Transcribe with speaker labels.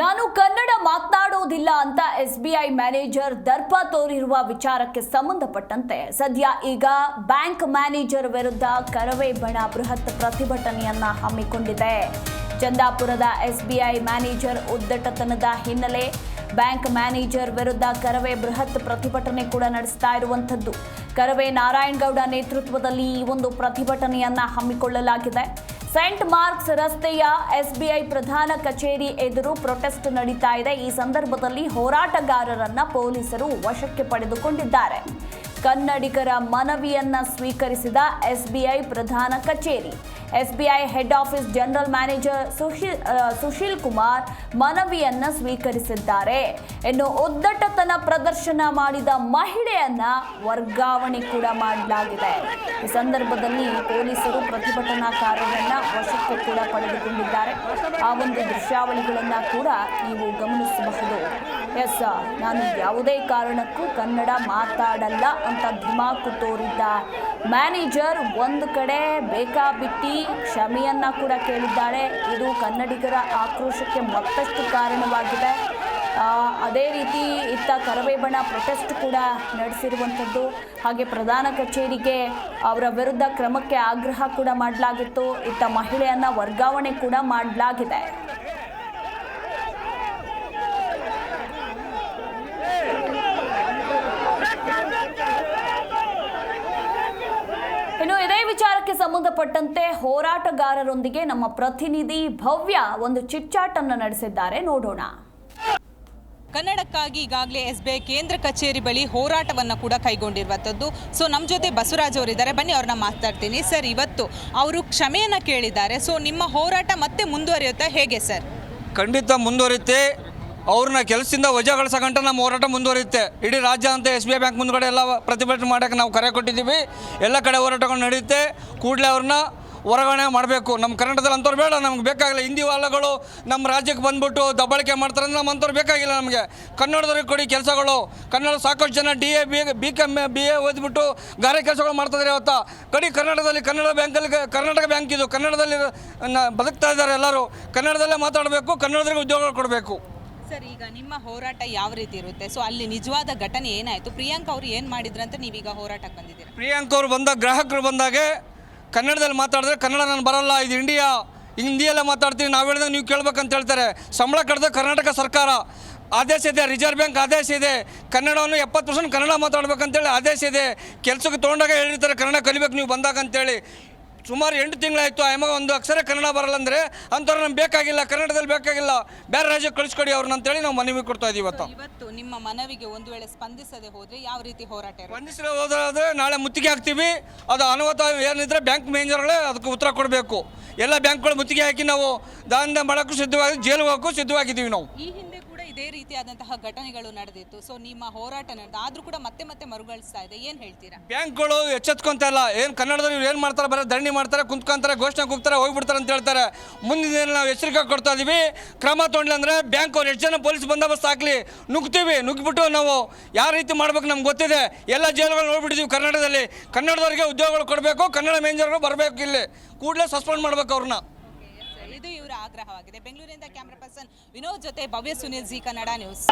Speaker 1: ನಾನು ಕನ್ನಡ ಮಾತನಾಡೋದಿಲ್ಲ ಅಂತ S B I manager ದರ್ಪ ತೋರಿರುವ ವಿಚಾರಕ್ಕೆ ಸಂಬಂಧಪಟ್ಟಂತೆ ಸದ್ಯ ಈಗ ಬ್ಯಾಂಕ್ ಮ್ಯಾನೇಜರ್ ವಿರುದ್ಧ ಕರವೇ ಬಣ ಬೃಹತ್ ಪ್ರತಿಭಟನೆಯನ್ನ ಹಮ್ಮಿಕೊಂಡಿದೆ. ಚಂದಾಪುರದ ಎಸ್ಬಿಐ ಮ್ಯಾನೇಜರ್ ಉದ್ದಟತನದ ಹಿನ್ನೆಲೆ ಬ್ಯಾಂಕ್ ಮ್ಯಾನೇಜರ್ ವಿರುದ್ಧ ಕರವೇ ಬೃಹತ್ ಪ್ರತಿಭಟನೆ ಕೂಡ ನಡೆಸ್ತಾ ಇರುವಂಥದ್ದು. ಕರವೇ ನಾರಾಯಣಗೌಡ ನೇತೃತ್ವದಲ್ಲಿ ಈ ಒಂದು ಪ್ರತಿಭಟನೆಯನ್ನ ಹಮ್ಮಿಕೊಳ್ಳಲಾಗಿದೆ. ಸೆಂಟ್ ಮಾರ್ಕ್ಸ್ ರಸ್ತೆಯ ಎಸ್ಬಿಐ ಪ್ರಧಾನ ಕಚೇರಿ ಎದುರು ಪ್ರೊಟೆಸ್ಟ್ ನಡೀತಾ ಇದೆ. ಈ ಸಂದರ್ಭದಲ್ಲಿ ಹೋರಾಟಗಾರರನ್ನ ಪೊಲೀಸರು ವಶಕ್ಕೆ ಪಡೆದುಕೊಂಡಿದ್ದಾರೆ. ಕನ್ನಡಿಗರ ಮನವಿಯನ್ನ ಸ್ವೀಕರಿಸಿದ ಎಸ್ಬಿಐ ಪ್ರಧಾನ ಕಚೇರಿ. SBI head office general manager Sushil Sushil Kumar ಮನವಿಯನ್ನ ಸ್ವೀಕರಿಸಿದ್ದಾರೆ. ಇನ್ನು ಉದ್ದಟತನ ಪ್ರದರ್ಶನ ಮಾಡಿದ ಮಹಿಳೆಯನ್ನ ವರ್ಗಾವಣೆ ಕೂಡ ಮಾಡಲಾಗಿದೆ. ಈ ಸಂದರ್ಭದಲ್ಲಿ ಪೊಲೀಸರು ಪ್ರತಿಭಟನಾಕಾರರನ್ನ ವಶಕ್ಕೆ ಕೂಡ ಪಡೆದುಕೊಂಡಿದ್ದಾರೆ. ಆ ಒಂದು ದೃಶ್ಯಾವಳಿಗಳನ್ನ ಕೂಡ ನೀವು ಗಮನಿಸಬಹುದು. ಎಸ್ ನಾನು ಯಾವುದೇ ಕಾರಣಕ್ಕೂ ಕನ್ನಡ ಮಾತಾಡಲ್ಲ ಅಂತ ಧಿಮಾಕು ತೋರಿದ್ದ ಮ್ಯಾನೇಜರ್ ಒಂದು ಕಡೆ ಬೇಕಾಬಿಟ್ಟಿ ಕ್ಷಮೆಯನ್ನ ಕೂಡ ಕೇಳಿದ್ದಾಳೆ. ಇದು ಕನ್ನಡಿಗರ ಆಕ್ರೋಶಕ್ಕೆ ಮತ್ತಷ್ಟು ಕಾರಣವಾಗಿದೆ. ಅದೇ ರೀತಿ ಇತ್ತ ಕರವೇ ಬಣ ಪ್ರೊಟೆಸ್ಟ್ ಕೂಡ ನಡೆಸಿರುವಂಥದ್ದು. ಹಾಗೆ ಪ್ರಧಾನ ಕಚೇರಿಗೆ ಅವರ ವಿರುದ್ಧ ಕ್ರಮಕ್ಕೆ ಆಗ್ರಹ ಕೂಡ ಮಾಡಲಾಗಿತ್ತು. ಇತ್ತ ಮಹಿಳೆಯನ್ನ ವರ್ಗಾವಣೆ ಕೂಡ ಮಾಡಲಾಗಿದೆ ಇನ್ನು ಇದೇ ವಿಚಾರಕ್ಕೆ ಸಂಬಂಧಪಟ್ಟಂತೆ ಹೋರಾಟಗಾರರೊಂದಿಗೆ ನಮ್ಮ ಪ್ರತಿನಿಧಿ ಭವ್ಯ ಒಂದು ಚಿಚ್ಚಾಟನ್ನು ನಡೆಸಿದ್ದಾರೆ. ನೋಡೋಣ.
Speaker 2: ಕನ್ನಡಕ್ಕಾಗಿ ಈಗಾಗಲೇ ಎಸ್ ಬಿ ಐ ಕೇಂದ್ರ ಕಚೇರಿ ಬಳಿ ಹೋರಾಟವನ್ನು ಕೂಡ ಕೈಗೊಂಡಿರುವಂಥದ್ದು. ಸೊ ನಮ್ಮ ಜೊತೆ ಬಸವರಾಜ್ ಅವರಿದ್ದಾರೆ. ಬನ್ನಿ ಅವ್ರನ್ನ ಮಾತಾಡ್ತೀನಿ. ಸರ್ ಇವತ್ತು ಅವರು ಕ್ಷಮೆಯನ್ನು ಕೇಳಿದ್ದಾರೆ. ಸೊ ನಿಮ್ಮ ಹೋರಾಟ ಮತ್ತೆ ಮುಂದುವರಿಯುತ್ತಾ ಹೇಗೆ ಸರ್?
Speaker 3: ಖಂಡಿತ ಮುಂದುವರಿಯುತ್ತೆ. ಅವ್ರನ್ನ ಕೆಲಸದಿಂದ ವಜಾಗೊಳಿಸೋ ಗಂಟ ನಮ್ಮ ಹೋರಾಟ ಮುಂದುವರಿಯುತ್ತೆ. ಇಡೀ ರಾಜ್ಯ ಅಂತ ಎಸ್ ಬಿ ಐ ಬ್ಯಾಂಕ್ ಮುಂದ್ಗಡೆ ಎಲ್ಲ ಪ್ರತಿಭಟನೆ ಮಾಡೋಕ್ಕೆ ನಾವು ಕರೆ ಕೊಟ್ಟಿದ್ದೀವಿ. ಎಲ್ಲ ಕಡೆ ಹೋರಾಟಗಳು ನಡೆಯುತ್ತೆ. ಕೂಡಲೇ ಅವ್ರನ್ನ ಹೊರಗಣೆ ಮಾಡಬೇಕು. ನಮ್ಮ ಕರ್ನಾಟಕದಲ್ಲಿ ಅಂಥವ್ರು ಬೇಡ, ನಮ್ಗೆ ಬೇಕಾಗಿಲ್ಲ. ಹಿಂದಿ ವಾಲಗಳು ನಮ್ಮ ರಾಜ್ಯಕ್ಕೆ ಬಂದ್ಬಿಟ್ಟು ದಬ್ಬಳಿಕೆ ಮಾಡ್ತಾರೆ ನಮ್ಮ ಅಂಥವ್ರು ಬೇಕಾಗಿಲ್ಲ ನಮಗೆ. ಕನ್ನಡದವ್ರಿಗೆ ಕೊಡಿ ಕೆಲಸಗಳು. ಕನ್ನಡ ಸಾಕಷ್ಟು ಜನ D A B B com B A ಓದ್ಬಿಟ್ಟು ಗಾರೆ ಕೆಲಸಗಳು ಮಾಡ್ತಿದ್ದಾರೆ ಇವತ್ತು. ಕಡಿ ಕನ್ನಡದಲ್ಲಿ ಕನ್ನಡ ಬ್ಯಾಂಕಲ್ಲಿ ಕರ್ನಾಟಕ ಬ್ಯಾಂಕ್ ಇದು. ಕನ್ನಡದಲ್ಲಿ ಬದುಕ್ತಾ ಇದ್ದಾರೆ ಎಲ್ಲರೂ. ಕನ್ನಡದಲ್ಲೇ ಮಾತಾಡಬೇಕು, ಕನ್ನಡದವ್ರಿಗೆ ಉದ್ಯೋಗಗಳು ಕೊಡಬೇಕು.
Speaker 2: ಸರ್, ಈಗ ನಿಮ್ಮ ಹೋರಾಟ ಯಾವ ರೀತಿ ಇರುತ್ತೆ? ಸೊ ಅಲ್ಲಿ ನಿಜವಾದ ಘಟನೆ ಏನಾಯಿತು? ಪ್ರಿಯಾಂಕ್ ಅವರು ಏನು ಮಾಡಿದ್ರಂತ ನೀವೀಗ ಹೋರಾಟಕ್ಕೆ ಬಂದಿದ್ದೀರಾ?
Speaker 3: ಪ್ರಿಯಾಂಕ್ ಅವರು ಬಂದ, ಗ್ರಾಹಕರು ಬಂದಾಗೆ ಕನ್ನಡದಲ್ಲಿ ಮಾತಾಡಿದ್ರೆ ಕನ್ನಡ ನಾನು ಬರಲ್ಲ, ಇದು ಇಂಡಿಯಾ ಹಿಂದಿಯಲ್ಲೇ ಮಾತಾಡ್ತೀನಿ, ನಾವು ಹೇಳಿದಾಗ ನೀವು ಕೇಳ್ಬೇಕಂತ ಹೇಳ್ತಾರೆ. ಸಂಬಳ ಕಡ್ದ ಕರ್ನಾಟಕ ಸರ್ಕಾರ. ಆದೇಶ ಇದೆ, ರಿಸರ್ವ್ ಬ್ಯಾಂಕ್ ಆದೇಶ ಇದೆ. ಕನ್ನಡವನ್ನು ಎಪ್ಪತ್ತು ಪರ್ಸೆಂಟ್ ಕನ್ನಡ ಮಾತಾಡ್ಬೇಕಂತೇಳಿ ಆದೇಶ ಇದೆ. ಕೆಲಸಕ್ಕೆ ತೊಗೊಂಡಾಗ ಹೇಳಿರ್ತಾರೆ, ಕನ್ನಡ ಕಲಿಬೇಕು ನೀವು ಬಂದಾಗ ಅಂತೇಳಿ. ಸುಮಾರು ಎಂಟು ತಿಂಗಳಾಯಿತು ಆಯಮ್ಮ ಒಂದು ಅಕ್ಷರ ಕನ್ನಡ ಬರಲ್ಲ ಅಂದರೆ ಅಂಥವ್ರು ನಮ್ಗೆ ಬೇಕಾಗಿಲ್ಲ ಕನ್ನಡದಲ್ಲಿ ಬೇಕಾಗಿಲ್ಲ. ಬೇರೆ ರಾಜ್ಯಕ್ಕೆ ಕಳಿಸ್ಕೊಡಿ ಅವ್ರನ್ನ ಅಂತೇಳಿ ನಾವು ಮನವಿ ಕೊಡ್ತಾ ಇದೀವಿ ಇವತ್ತು.
Speaker 2: ಇವತ್ತು ನಿಮ್ಮ ಮನವಿಗೆ ಒಂದು ವೇಳೆ ಸ್ಪಂದಿಸದೆ ಹೋದರೆ ಯಾವ ರೀತಿ ಹೋರಾಟ
Speaker 3: ಸ್ಪಂದಿಸದೆ ಹೋದ್ರೆ ನಾಳೆ ಮುತ್ತಿಗೆ ಹಾಕ್ತೀವಿ. ಅದು ಅನುಮತ ಏನಿದ್ರೆ ಬ್ಯಾಂಕ್ ಮ್ಯಾನೇಜರ್ಗಳೇ ಅದಕ್ಕೆ ಉತ್ತರ ಕೊಡಬೇಕು. ಎಲ್ಲ ಬ್ಯಾಂಕ್ಗಳು ಮುತ್ತಿಗೆ ಹಾಕಿ ನಾವು ದಾನ ಮಾಡೋಕ್ಕೂ ಸಿದ್ಧವಾಗಿ ಜೈಲಿಗೆ ಹೋಗೋಕ್ಕೂ ಸಿದ್ಧವಾಗಿದ್ದೀವಿ ನಾವು.
Speaker 2: ಇದೇ ರೀತಿಯಾದಂತಹ ಘಟನೆಗಳು ನಡೆದಿತ್ತು. ಸೊ ನಿಮ್ಮ ಹೋರಾಟ ನಡೆದ. ಆದ್ರೂ ಕೂಡ ಮತ್ತೆ ಮತ್ತೆ ಮರುಗಳಿಸ್ತಾ ಇದೆ. ಏನ್ ಹೇಳ್ತೀರಾ?
Speaker 3: ಬ್ಯಾಂಕ್ಗಳು ಎಚ್ಚೆತ್ಕೊಂತ ಇಲ್ಲ. ಏನು ಕನ್ನಡದಲ್ಲಿ ಇವ್ರು ಏನು ಮಾಡ್ತಾರೆ? ಬರೋ ಧರಣಿ ಮಾಡ್ತಾರೆ, ಕುಂತ್ಕೊಂತಾರೆ, ಘೋಷಣೆ ಕೂಗ್ತಾರೆ, ಹೋಗ್ಬಿಡ್ತಾರೆ ಅಂತ ಹೇಳ್ತಾರೆ. ಮುಂದಿನ ದಿನ ನಾವು ಎಚ್ಚರಿಕೆ ಕೊಡ್ತಾ ಇದೀವಿ. ಕ್ರಮ ತೊಗೊಂಡ್ಲಿ ಅಂದರೆ ಬ್ಯಾಂಕ್ ಅವ್ರು ಎಷ್ಟು ಜನ ಪೊಲೀಸ್ ಬಂದೋಬಸ್ತ್ ಹಾಕ್ಲಿ. ನುಗ್ತೀವಿ. ನುಗ್ಗಿಬಿಟ್ಟು ನಾವು ಯಾವ ರೀತಿ ಮಾಡ್ಬೇಕು ನಮ್ಗೆ ಗೊತ್ತಿದೆ. ಎಲ್ಲ ಜೈಲುಗಳು ನೋಡ್ಬಿಟ್ಟಿದ್ದೀವಿ ಕನ್ನಡದಲ್ಲಿ ಕನ್ನಡದವರಿಗೆ ಉದ್ಯೋಗಗಳು ಕೊಡಬೇಕು, ಕನ್ನಡ ಮೇಂಜರ್ಗಳು ಬರಬೇಕು ಇಲ್ಲಿ. ಕೂಡಲೇ ಸಸ್ಪೆಂಡ್ ಮಾಡ್ಬೇಕು ಅವ್ರನ್ನ.
Speaker 2: ಇದು ಇವರ ಆಗ್ರಹವಾಗಿದೆ ಬೆಂಗಳೂರಿನಿಂದ ಕ್ಯಾಮ್ರಾ ಪರ್ಸನ್ ವಿನೋದ್ ಜೊತೆ ಭವ್ಯ ಸುನಿಲ್ ಜಿ ಕನ್ನಡ ನ್ಯೂಸ್!